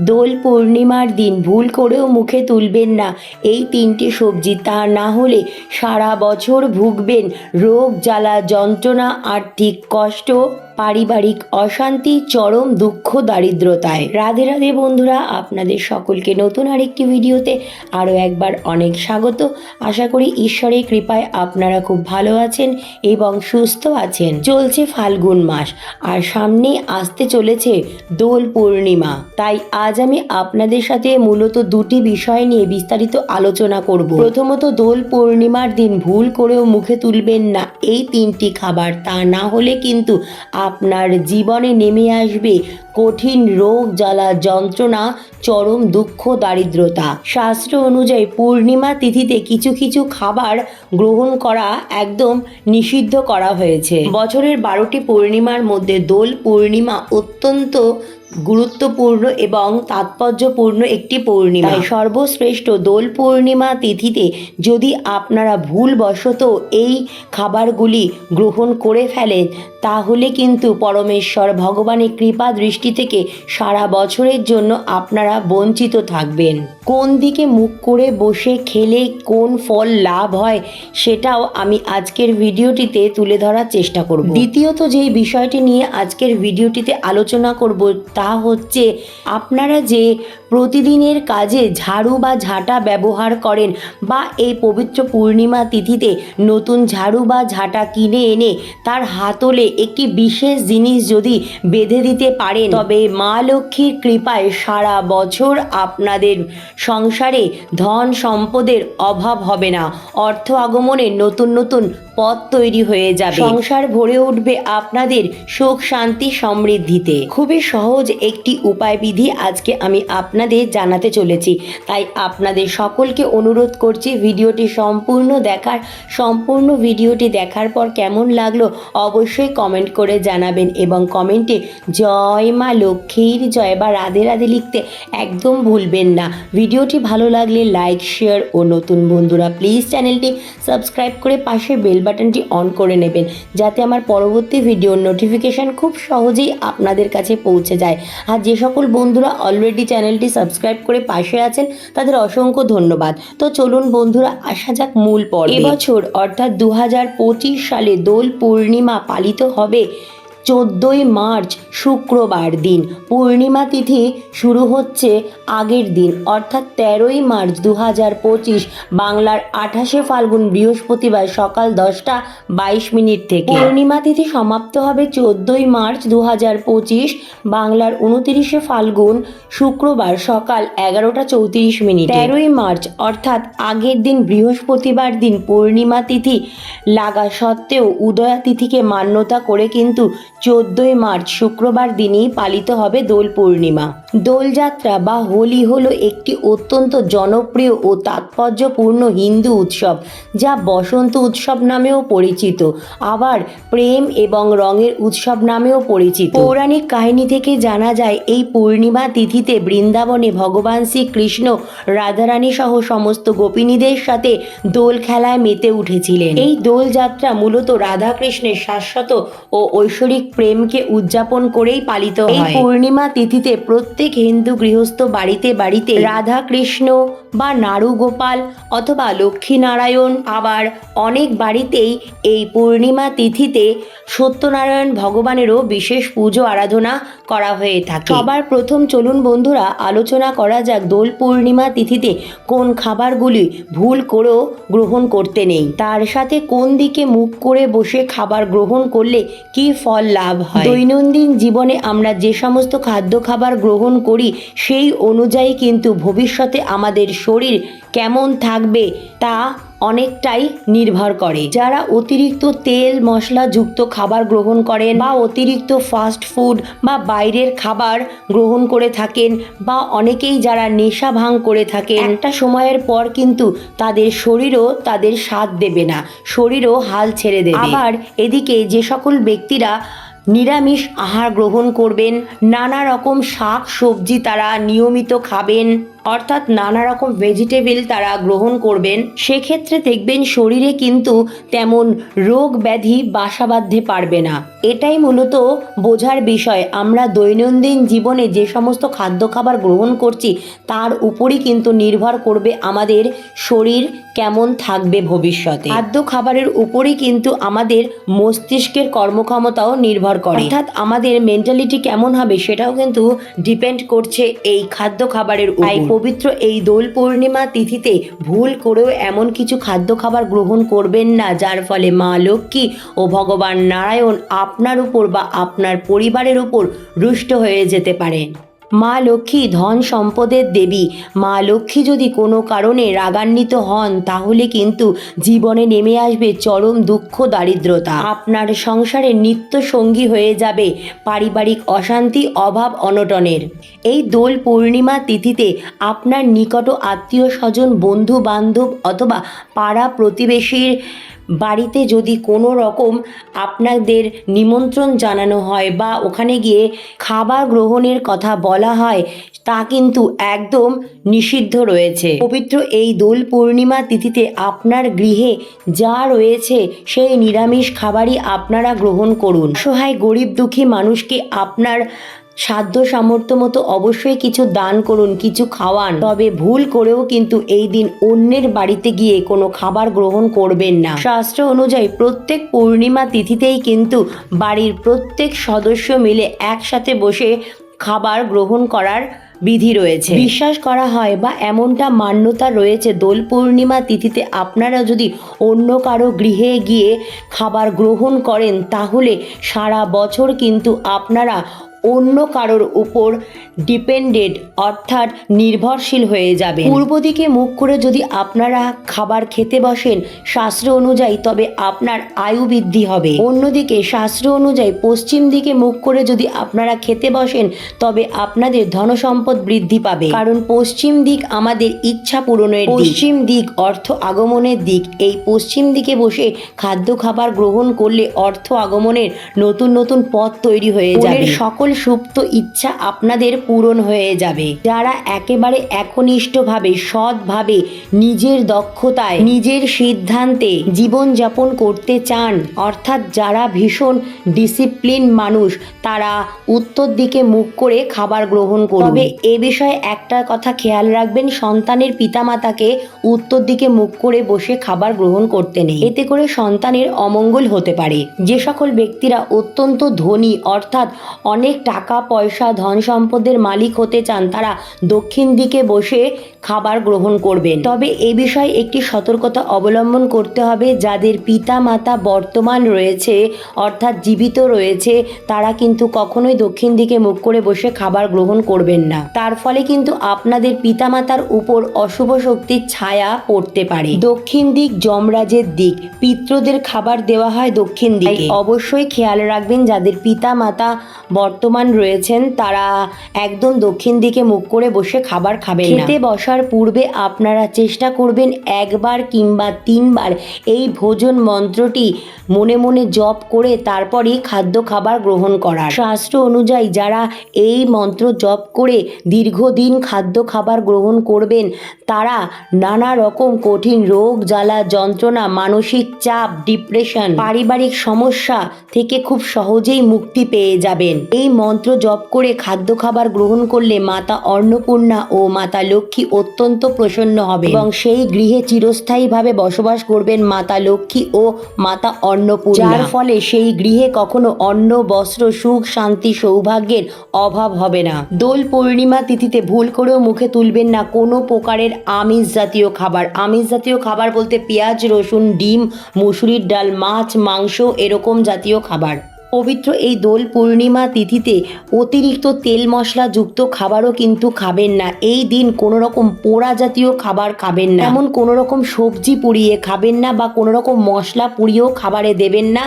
দোল পূর্ণিমার দিন ভুল করেও মুখে তুলবেন না। এই তিনটি সবজি তা না হলে সারা বছর ভুগবেন। রোগ, জ্বালা, যন্ত্রণা আর্থিক কষ্ট পারিবারিক অশান্তি, চরম দুঃখ, দারিদ্রতায়। রাধে রাধে বন্ধুরা, আপনাদের সকলকে নতুন আরেকটি ভিডিওতে আরও একবার অনেক স্বাগত। আশা করি ঈশ্বরের কৃপায় আপনারা খুব ভালো আছেন এবং সুস্থ আছেন। চলছে ফাল্গুন মাস আর সামনে আসতে চলেছে দোল পূর্ণিমা। তাই আজ আমি আপনাদের সাথে মূলত দুটি বিষয় নিয়ে বিস্তারিত আলোচনা করব। প্রথমত দোল পূর্ণিমার দিন ভুল করেও মুখে তুলবেন না এই তিনটি খাবার, তা না হলে কিন্তু আপনার জীবনে নেমে আসবে কঠিন রোগ, জ্বালা, যন্ত্রণা, চরম দুঃখ, দারিদ্রতা। শাস্ত্র অনুযায়ী পূর্ণিমা তিথিতে কিছু কিছু খাবার গ্রহণ করা একদম নিষিদ্ধ করা হয়েছে। বছরের বারোটি পূর্ণিমার মধ্যে দোল পূর্ণিমা অত্যন্ত গুরুত্বপূর্ণ এবং তাৎপর্যপূর্ণ একটি পূর্ণিমা। সর্বশ্রেষ্ঠ দোল পূর্ণিমা তিথিতে যদি আপনারা ভুলবশত এই খাবারগুলি গ্রহণ করে ফেলেন তাহলে কিন্তু পরমেশ্বর ভগবানের কৃপা দৃষ্টি থেকে সারা বছরের জন্য আপনারা বঞ্চিত থাকবেন। কোন দিকে মুখ করে বসে খেলে কোন ফল লাভ হয় সেটাও আমি আজকের ভিডিওটিতে তুলে ধরার চেষ্টা করব। দ্বিতীয়ত যেই বিষয়টি নিয়ে আজকের ভিডিওটিতে আলোচনা করব তা হচ্ছে আপনারা যে প্রতিদিনের কাজে ঝাড়ু বা ঝাঁটা ব্যবহার করেন বা এই পবিত্র পূর্ণিমা তিথিতে নতুন ঝাড়ু বা ঝাঁটা কিনে এনে তার হাতলে একটি বিশেষ জিনিস যদি বেঁধে দিতে পারেন, তবে মা লক্ষ্মীর কৃপায় সারা বছর আপনাদের সংসারে ধন সম্পদের অভাব হবে না। অর্থ আগমনের নতুন নতুন পথ তৈরি হয়ে যাবে। সংসার ভরে উঠবে আপনাদের সুখ শান্তি সমৃদ্ধিতে। খুবই সহজ একটি উপায় বিধি আজকে আমি আপনাদের জানাতে চলেছি। তাই আপনাদের সকলকে অনুরোধ করছি ভিডিওটি সম্পূর্ণ দেখার, সম্পূর্ণ ভিডিওটি দেখার পর কেমন লাগল অবশ্যই কমেন্ট করে জানাবেন এবং কমেন্টে জয় মা লক্ষ্মীর জয় বা রাধে রাধে লিখতে একদম ভুলবেন না। ভিডিওটি ভালো লাগলে লাইক, শেয়ার ও নতুন বন্ধুরা প্লিজ চ্যানেলটি সাবস্ক্রাইব করে পাশে বেল বাটনটি অন করে নেবেন। যাতে আমার পরবর্তী ভিডিওর নোটিফিকেশান খুব সহজেই আপনাদের কাছে পৌঁছে যায়। আর যে সকল বন্ধুরা অলরেডি চ্যানেলটি সাবস্ক্রাইব করে পাশে আছেন, তাদের অসংখ্য ধন্যবাদ। তো চলুন বন্ধুরা, আসা যাক মূল পর্ব। এবছর অর্থাৎ দু হাজার পঁচিশ সালে দোল পূর্ণিমা পালিত হবে। চোদ্দোই মার্চ শুক্রবার দিন। পূর্ণিমা তিথি শুরু হচ্ছে আগের দিন, অর্থাৎ তেরোই মার্চ দু হাজার পঁচিশ বাংলার আঠাশে ফাল্গুন বৃহস্পতিবার সকাল দশটা বাইশ মিনিট থেকে। পূর্ণিমা তিথি সমাপ্ত হবে চোদ্দই মার্চ দু হাজার পঁচিশ বাংলার উনতিরিশে ফাল্গুন শুক্রবার সকাল এগারোটা চৌত্রিশ মিনিট। তেরোই মার্চ, অর্থাৎ আগের দিন বৃহস্পতিবার দিন পূর্ণিমা তিথি লাগা সত্ত্বেও উদয়া তিথিকে মান্যতা করে কিন্তু চোদ্দই মার্চ শুক্রবার দিনই পালিত হবে দোল পূর্ণিমা। দোলযাত্রা বা হোলি হলো একটি অত্যন্ত জনপ্রিয় ও তাৎপর্যপূর্ণ হিন্দু উৎসব, যা বসন্ত উৎসব নামেও পরিচিত, আবার প্রেম এবং রঙের উৎসব নামেও পরিচিত। পৌরাণিক কাহিনী থেকে জানা যায়, এই পূর্ণিমা তিথিতে বৃন্দাবনে ভগবান শ্রীকৃষ্ণ রাধারানী সহ সমস্ত গোপিনীদের সাথে দোল খেলায় মেতে উঠেছিলেন। এই দোলযাত্রা মূলত রাধাকৃষ্ণের শাশ্বত ও ঐশ্বরিক প্রেমকে উদযাপন করেই পালিত হয়। এই পূর্ণিমা তিথিতে প্রত্যেক হিন্দু গৃহস্থ বাড়িতে বাড়িতে রাধা কৃষ্ণ বা নাড়ু গোপাল অথবা লক্ষ্মীনারায়ণ আবার অনেক বাড়িতেই এই পূর্ণিমা তিথিতে সত্যনারায়ণ ভগবানেরও বিশেষ পুজো আরাধনা করা হয়ে থাকে। সবার প্রথম চলুন বন্ধুরা আলোচনা করা যাক দোল পূর্ণিমা তিথিতে কোন খাবারগুলি ভুল করেও গ্রহণ করতে নেই। তার সাথে কোন দিকে মুখ করে বসে খাবার গ্রহণ করলে কি ফল লাভ হয়। দৈনন্দিন জীবনে আমরা যে সমস্ত খাদ্য খাবার গ্রহণ করি সেই অনুযায়ী কিন্তু ভবিষ্যতে আমাদের শরীর কেমন থাকবে তা অনেকটাই নির্ভর করে। যারা অতিরিক্ত তেল মশলা যুক্ত খাবার গ্রহণ করেন বা অতিরিক্ত ফাস্ট ফুড বা বাইরের খাবার গ্রহণ করে থাকেন বা অনেকেই যারা নেশা ভাঙ করে থাকেন একটা সময়ের পর কিন্তু তাদের শরীরও তাদের স্বাদ দেবে না শরীরও হাল ছেড়ে দেবে। আবার এদিকে যে সকল ব্যক্তিরা নিরামিষ আহার গ্রহণ করবেন নানা রকম শাক সবজি তারা নিয়মিত খাবেন। অর্থাৎ নানা রকম ভেজিটেবল তারা গ্রহণ করবেন, সেক্ষেত্রে দেখবেন শরীরে কিন্তু তেমন রোগ ব্যাধি বাসা বাঁধতে পারবে না। এটাই মূলত বোঝার বিষয়। আমরা দৈনন্দিন জীবনে যে সমস্ত খাদ্য খাবার গ্রহণ করছি, তার উপরই কিন্তু নির্ভর করবে আমাদের শরীর কেমন থাকবে ভবিষ্যতে। খাদ্য খাবারের উপরই কিন্তু আমাদের মস্তিষ্কের কর্মক্ষমতাও নির্ভর করে। অর্থাৎ আমাদের মেন্টালিটি কেমন হবে সেটাও কিন্তু ডিপেন্ড করছে এই খাদ্য খাবারের উপর। পবিত্র এই দোল পূর্ণিমা তিথিতে ভুল করেও এমন কিছু খাদ্য খাবার গ্রহণ করবেন না, যার ফলে মা লক্ষ্মী ও ভগবান নারায়ণ আপনার উপর বা আপনার পরিবারের উপর রুষ্ট হয়ে যেতে পারেন। মা লক্ষ্মী ধন সম্পদের দেবী। মা লক্ষ্মী যদি কোনো কারণে রাগান্বিত হন, তাহলে কিন্তু জীবনে নেমে আসবে চরম দুঃখ, দারিদ্রতা। আপনার সংসারে নিত্য সঙ্গী হয়ে যাবে পারিবারিক অশান্তি, অভাব, অনটনের। এই দোল পূর্ণিমা তিথিতে আপনার নিকট আত্মীয় স্বজন বন্ধু বান্ধব অথবা পাড়া প্রতিবেশীর বাড়িতে যদি কোনো রকম আপনাদের নিমন্ত্রণ জানানো হয় বা ওখানে গিয়ে খাবার গ্রহণের কথা বলা হয়, তা কিন্তু একদম নিষিদ্ধ রয়েছে। পবিত্র এই দোল পূর্ণিমা তিথিতে আপনার গৃহে যা রয়েছে, সেই নিরামিষ খাবারই আপনারা গ্রহণ করুন। সহায় গরিব, দুঃখী মানুষকে আপনার সাধ্য সামর্থ্য মতো অবশ্যই কিছু দান করুন, কিছু খাওয়ান। তবে ভুল করেও কিন্তু এই দিন অন্যের বাড়িতে গিয়ে কোনো খাবার গ্রহণ করবেন না। শাস্ত্র অনুযায়ী প্রত্যেক পূর্ণিমা তিথিতেই কিন্তু বাড়ির প্রত্যেক সদস্য মিলে একসাথে বসে খাবার গ্রহণ করার বিধি রয়েছে। বিশ্বাস করা হয় বা এমনটা মান্যতা রয়েছে, দোল পূর্ণিমা তিথিতে আপনারা যদি অন্য কারও গৃহে গিয়ে খাবার গ্রহণ করেন, তাহলে সারা বছর কিন্তু আপনারা অন্য কারোর উপর ডিপেন্ডেড অর্থাৎ নির্ভরশীল হয়ে যাবে পূর্ব দিকে মুখ করে যদি আপনারা খাবার খেতে বসেন, শাস্ত্র অনুযায়ী তবে আপনার আয়ু বৃদ্ধি হবে। অন্যদিকে শাস্ত্র অনুযায়ী পশ্চিম দিকে মুখ করে যদি আপনারা খেতে বসেন, তবে আপনাদের ধনসম্পদ বৃদ্ধি পাবে। কারণ পশ্চিম দিক আমাদের ইচ্ছা পূরণের। পশ্চিম দিক অর্থ আগমনের দিক। এই পশ্চিম দিকে বসে খাদ্য খাবার গ্রহণ করলে অর্থ আগমনের নতুন নতুন পথ তৈরি হয়ে যাবে। সকল সুপ্ত ইচ্ছা আপনাদের পূরণ হয়ে যাবে। যারা একেবারে একনিষ্ঠভাবে, সৎভাবে নিজের দক্ষতায়, নিজের সিদ্ধান্তে জীবন যাপন করতে চান, অর্থাৎ যারা ভীষণ ডিসিপ্লিন মানুষ, তারা উত্তর দিকে মুখ করে খাবার গ্রহণ করবে এ বিষয়ে একটা কথা খেয়াল রাখবেন, সন্তানের পিতামাতাকে উত্তর দিকে মুখ করে বসে খাবার গ্রহণ করতে নেই। এতে করে সন্তানের অমঙ্গল হতে পারে। যে সকল ব্যক্তিরা অত্যন্ত ধনী, অর্থাৎ অনেক টাকা পয়সা ধন সম্পদের মালিক হতে চান তারা দক্ষিণ দিকে বসে খাবার গ্রহণ করবেন। তবে এ বিষয়ে একটি সতর্কতা অবলম্বন করতে হবে। যাদের পিতা মাতা বর্তমান রয়েছে, অর্থাৎ জীবিত রয়েছে, তারা কিন্তু কখনোই দক্ষিণ দিকে মুখ করে বসে খাবার গ্রহণ করবেন না। তার ফলে কিন্তু আপনাদের পিতামাতার উপর অশুভ শক্তির ছায়া পড়তে পারে। দক্ষিণ দিক যমরাজের দিক পিত্রদের খাবার দেওয়া হয় দক্ষিণ দিকে। অবশ্যই খেয়াল রাখবেন, যাদের পিতা মাতা বর্তমান রয়েছেন, তারা একদম দক্ষিণ দিকে মুখ করে বসে খাবার খাবেন খেতে বসার পূর্বে আপনারা চেষ্টা করবেন একবার কিংবা তিনবার এই ভোজন মন্ত্রটি মনে মনে জপ করে তারপরই খাদ্য খাবার গ্রহণ করার। শাস্ত্র অনুযায়ী যারা এই মন্ত্র জপ করে দীর্ঘদিন খাদ্য খাবার গ্রহণ করবেন, তারা নানা রকম কঠিন রোগ, জ্বালা, যন্ত্রণা, মানসিক চাপ ডিপ্রেশন পারিবারিক সমস্যা থেকে খুব সহজেই মুক্তি পেয়ে যাবেন। এই মন্ত্র জপ করে খাদ্য খাবার গ্রহণ করলে মাতা অন্নপূর্ণা ও মাতা লক্ষ্মী অত্যন্ত প্রসন্ন হবে এবং সেই গৃহে চিরস্থায়ীভাবে বসবাস করবেন মাতা লক্ষ্মী ও মাতা অন্নপূর্ণা। যার ফলে সেই গৃহে কখনো অন্ন বস্ত্র সুখ শান্তি সৌভাগ্যের অভাব হবে না। দোল পূর্ণিমা তিথিতে ভুল করেও মুখে তুলবেন না কোনো প্রকারের আমিষ জাতীয় খাবার। আমিষ জাতীয় খাবার বলতে পেঁয়াজ রসুন ডিম মুসুরির ডাল মাছ মাংস এরকম জাতীয় খাবার। পবিত্র এই দোল পূর্ণিমা তিথিতে অতিরিক্ত তেল মশলা যুক্ত খাবারও কিন্তু খাবেন না। এই দিন কোনো রকম পোড়া জাতীয় খাবার খাবেন না। এমন কোনো রকম সবজি পুড়িয়ে খাবেন না বা কোনো রকম মশলা পুড়িয়েও খাবারে দেবেন না।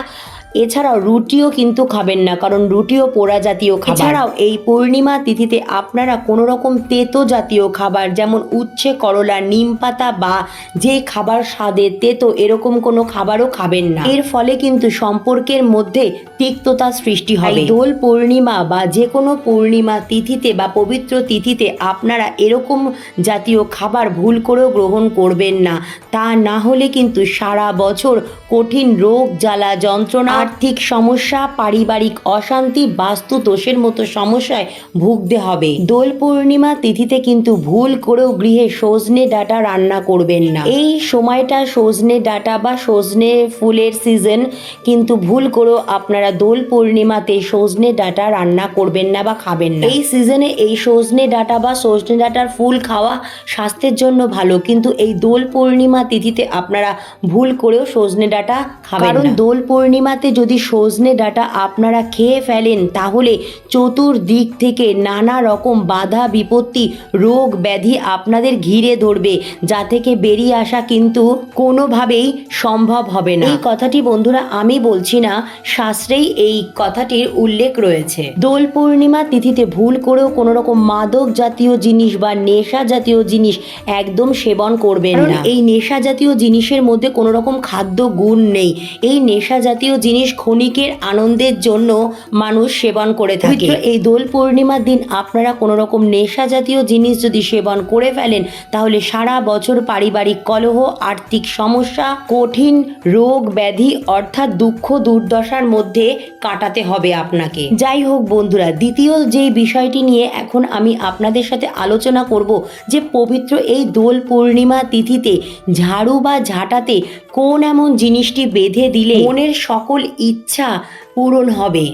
এছাড়াও রুটিও কিন্তু খাবেন না কারণ রুটিও পোড়া জাতীয় খাবার। এছাড়াও এই পূর্ণিমা তিথিতে আপনারা কোনো রকম তেতো জাতীয় খাবার যেমন উচ্ছে করলা নিম পাতা বা যে খাবার স্বাদে তেতো এরকম কোনো খাবারও খাবেন না। এর ফলে কিন্তু সম্পর্কের মধ্যে তিক্ততা সৃষ্টি হবে। দোল পূর্ণিমা বা যে কোনো পূর্ণিমা তিথিতে বা পবিত্র তিথিতে আপনারা এরকম জাতীয় খাবার ভুল করেও গ্রহণ করবেন না। তা না হলে কিন্তু সারা বছর কঠিন রোগ জ্বালা যন্ত্রণা আর্থিক সমস্যা পারিবারিক অশান্তি বাস্তু দোষের মতো সমস্যায় ভুগতে হবে। দোল পূর্ণিমা তিথিতে কিন্তু ভুল করেও গৃহে সজনে ডাটা রান্না করবেন না। এই সময়টা সজনে ডাটা বা সজনে ফুলের সিজন কিন্তু ভুল করেও আপনারা দোল পূর্ণিমাতে সজনে ডাটা রান্না করবেন না বা খাবেন না। এই সিজনে এই সজনে ডাটা বা সজনে ডাটার ফুল খাওয়া স্বাস্থ্যের জন্য ভালো। কিন্তু এই দোল পূর্ণিমা তিথিতে আপনারা ভুল করেও সজনে ডাটা খাবেন কারণ দোল পূর্ণিমাতে যদি সজনে ডাটা আপনারা খেয়ে ফেলেন তাহলে চতুর্দিক থেকে নানা রকম বাধা বিপত্তি রোগ ব্যাধি আপনাদের ঘিরে ধরবে যা থেকে বেরিয়ে আসা কিন্তু কোনোভাবেই সম্ভব হবে না। এই কথাটি বন্ধুরা আমি বলছি না শাস্ত্রেই এই কথাটির উল্লেখ রয়েছে। দোল পূর্ণিমা তিথিতে ভুল করেও কোনো রকম মাদক জাতীয় জিনিস বা নেশা জাতীয় জিনিস একদম সেবন করবেন না। এই নেশা জাতীয় জিনিসের মধ্যে কোনো রকম খাদ্য গুণ নেই। এই নেশা জাতীয় জিনিস ক্ষণিকের আনন্দের জন্য মানুষ সেবন করে থাকে। এই দোল পূর্ণিমার দিন আপনারা কোনো রকম নেশা জাতীয় জিনিস যদি সেবন করে ফেলেন, তাহলে সারা বছর পারিবারিক কলহ, আর্থিক সমস্যা, কঠিন রোগ, ব্যাধি অর্থাৎ দুঃখ, দুর্দশার মধ্যে কাটাতে হবে আপনাকে। যাই হোক বন্ধুরা, দ্বিতীয় যেই বিষয়টি নিয়ে এখন আমি আপনাদের সাথে আলোচনা করব যে পবিত্র এই দোল পূর্ণিমা তিথিতে ঝাড়ু বা ঝাঁটাতে কোন এমন জিনিসটি বেঁধে দিলে মনের সকল ইচ্ছা পূরণ হবে।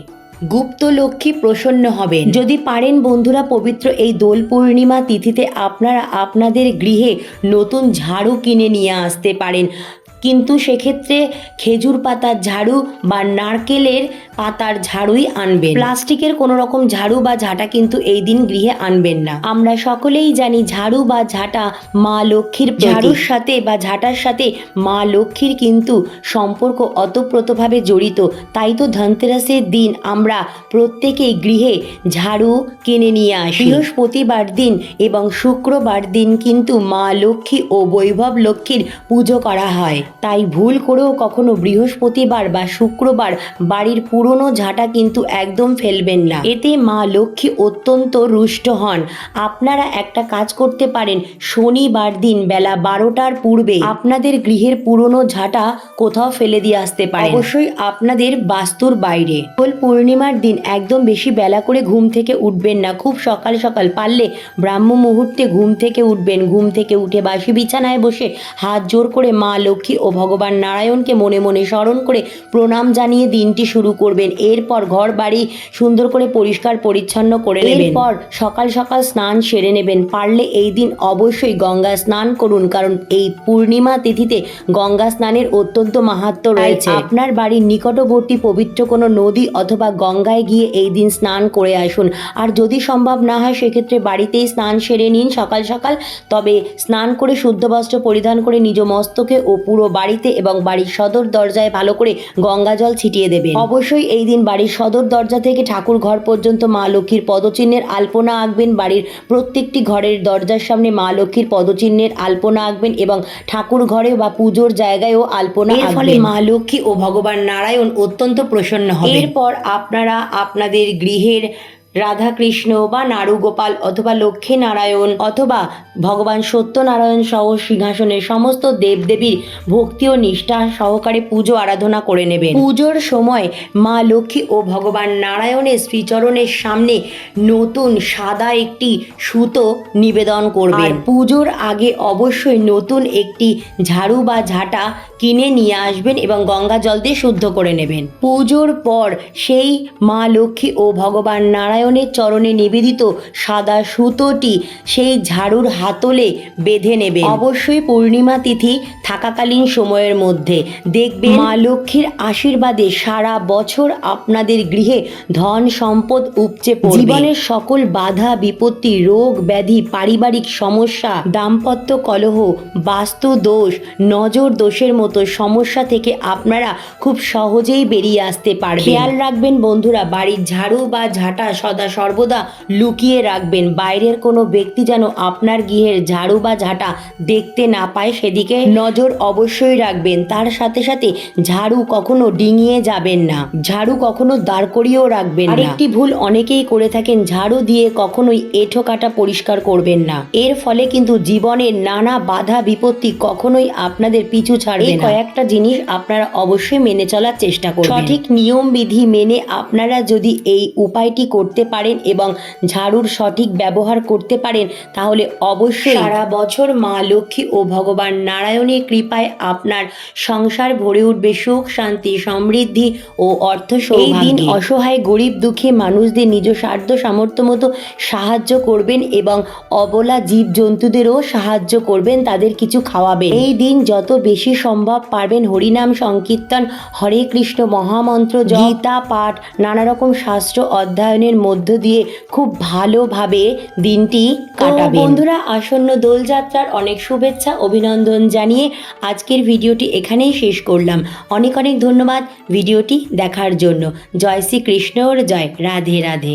গুপ্ত লক্ষ্মী প্রসন্ন হবে যদি পারেন বন্ধুরা, পবিত্র এই দোল পূর্ণিমা তিথিতে আপনারা আপনাদের গৃহে নতুন ঝাড়ু কিনে নিয়ে আসতে পারেন। কিন্তু সেক্ষেত্রে খেজুর পাতার ঝাড়ু বা নারকেলের পাতার ঝাড়ুই আনবেন। প্লাস্টিকের কোনো রকম ঝাড়ু বা ঝাঁটা কিন্তু এই দিন গৃহে আনবেন না। আমরা সকলেই জানি ঝাড়ু বা ঝাঁটা মা লক্ষ্মীর ঝাড়ুর সাথে বা ঝাঁটার সাথে মা লক্ষ্মীর কিন্তু সম্পর্ক অতপ্রতভাবে জড়িত। তাই তো ধনতেরাসের দিন আমরা প্রত্যেকেই গৃহে ঝাড়ু কিনে নিয়ে আসি। বৃহস্পতিবার দিন এবং শুক্রবার দিন কিন্তু মা লক্ষ্মী ও বৈভব লক্ষ্মীর পুজো করা হয়। তাই ভুল করেও কখনো বৃহস্পতিবার বা শুক্রবার বাড়ির পুরনো ঝাঁটা কিন্তু একদম ফেলবেন না। এতে মা লক্ষ্মী অত্যন্ত রুষ্ট হন। আপনারা একটা কাজ করতে পারেন, শনিবার দিন বেলা বারোটার পূর্বে আপনাদের গৃহের পুরনো ঝাঁটা কোথাও ফেলে দিয়ে আসতে পারে অবশ্যই আপনাদের বাস্তুর বাইরে। দোল পূর্ণিমার দিন একদম বেশি বেলা করে ঘুম থেকে উঠবেন না। খুব সকাল সকাল পারলে ব্রাহ্ম মুহূর্তে ঘুম থেকে উঠবেন। ঘুম থেকে উঠে বাসি বিছানায় বসে হাত জোর করে মা লক্ষ্মী ও ভগবান নারায়ণকে মনে মনে স্মরণ করে প্রণাম জানিয়ে দিনটি শুরু করবেন। এরপর ঘর বাড়ি সুন্দর করে পরিষ্কার পরিচ্ছন্ন করে নেবেন। এরপর সকাল সকাল স্নান সেরে নেবেন। পারলে এই দিন অবশ্যই গঙ্গা স্নান করুন কারণ এই পূর্ণিমা তিথিতে গঙ্গা স্নানের অত্যন্ত মাহাত্ম্য রয়েছে। আপনার বাড়ির নিকটবর্তী পবিত্র কোনো নদী অথবা গঙ্গায় গিয়ে এই দিন স্নান করে আসুন। আর যদি সম্ভব না হয় সেক্ষেত্রে বাড়িতেই স্নান সেরে নিন সকাল সকাল। তবে স্নান করে শুদ্ধ বস্ত্র পরিধান করে নিজ মস্তকে ও পুরো বাড়িতে এবং বাড়ির সদর দরজায় ভালো করে গঙ্গা জল ছিটিয়ে দেবেন। অবশ্যই এই দিন বাড়ির সদর দরজা থেকে ঠাকুর ঘর পর্যন্ত মা লক্ষ্মীর পদচিহ্নের আলপনা আঁকবেন। বাড়ির প্রত্যেকটি ঘরের দরজার সামনে মা লক্ষ্মীর পদচিহ্নের আলপনা আঁকবেন এবং ঠাকুর ঘরে বা পুজোর জায়গায়ও আলপনা এর ফলে মা লক্ষ্মী ও ভগবান নারায়ণ অত্যন্ত প্রসন্ন হবে এরপর আপনারা আপনাদের গৃহের রাধাকৃষ্ণ বা নারুগোপাল অথবা লক্ষ্মী নারায়ণ অথবা ভগবান সত্যনারায়ণ সহ সিংহাসনের সমস্ত দেবদেবীর ভক্তি ও নিষ্ঠা সহকারে পুজো আরাধনা করে নেবেন। পুজোর সময় মা লক্ষ্মী ও ভগবান নারায়ণের শ্রীচরণের সামনে নতুন সাদা একটি সুতো নিবেদন করবেন। পুজোর আগে অবশ্যই নতুন একটি ঝাড়ু বা ঝাঁটা কিনে নিয়ে আসবেন এবং গঙ্গা জল দিয়ে শুদ্ধ করে নেবেন। পুজোর পর সেই মা লক্ষ্মী ও ভগবান নারায়ণ নারায়ণের চরণে নিবেদিত সাদা সুতোটি সেই ঝাড়ুর হাতলে বেঁধে নেবে অবশ্যই পূর্ণিমা তিথি থাকাকালীন সময়ের মধ্যে দেখবেন মা লক্ষ্মীর আশীর্বাদে সারা বছর আপনাদের গৃহে ধন সম্পদ উপচে পড়বে। জীবনের সকল বাধা, বিপত্তি, রোগ, ব্যাধি, পারিবারিক সমস্যা, দাম্পত্য কলহ, বাস্তু দোষ, নজর দোষের মতো সমস্যা থেকে আপনারা খুব সহজেই বেরিয়ে আসতে পারবেন। খেয়াল রাখবেন বন্ধুরা, বাড়ির ঝাড়ু বা ঝাঁটা সদা সর্বদা লুকিয়ে রাখবেন। বাইরের কোনো ব্যক্তি যেন আপনার গৃহের ঝাড়ু বা ঝাঁটা দেখতে না পায় সেদিকে নজর অবশ্যই রাখবেন। তার সাথে সাথে ঝাড়ু কখনো ডিঙিয়ে যাবেন না। ঝাড়ু কখনো দাঁড় করিয়েও রাখবেন না। আরেকটি ভুল অনেকেই করে থাকেন। ঝাড়ু দিয়ে কখনোই এঁঠো কাটা পরিষ্কার করবেন না। এর ফলে কিন্তু জীবনের নানা বাধা বিপত্তি কখনোই আপনাদের পিছু ছাড়বে না। কয়েকটা জিনিস আপনারা অবশ্যই মেনে চলার চেষ্টা করবেন। সঠিক নিয়ম বিধি মেনে আপনারা যদি এই উপায়টি করতে পারেন এবং ঝাড়ুর সঠিক ব্যবহার করতে পারেন তাহলে অবশ্যই সারা বছর মা লক্ষ্মী ও ভগবান নারায়ণের কৃপায় আপনার সংসার ভরে উঠবে সুখ শান্তি সমৃদ্ধি ও অর্থ এই দিন অসহায় গরিব দুঃখী মানুষদের নিজ সাধ্য সামর্থ্য মতো সাহায্য করবেন এবং অবলা জীব জন্তুদেরও সাহায্য করবেন তাদের কিছু খাওয়াবেন। এই দিন যত বেশি সম্ভব পারবেন হরিনাম সংকীর্তন হরে কৃষ্ণ মহামন্ত্র গীতা পাঠ নানা রকম শাস্ত্র অধ্যয়নের মধ্য দিয়ে খুব ভালোভাবে দিনটি কাটাবেন। বন্ধুরা আসন্ন দোলযাত্রার অনেক শুভেচ্ছা অভিনন্দন জানিয়ে আজকের ভিডিওটি এখানেই শেষ করলাম। অনেক অনেক ধন্যবাদ ভিডিওটি দেখার জন্য। জয় শ্রী কৃষ্ণর জয়। রাধে রাধে।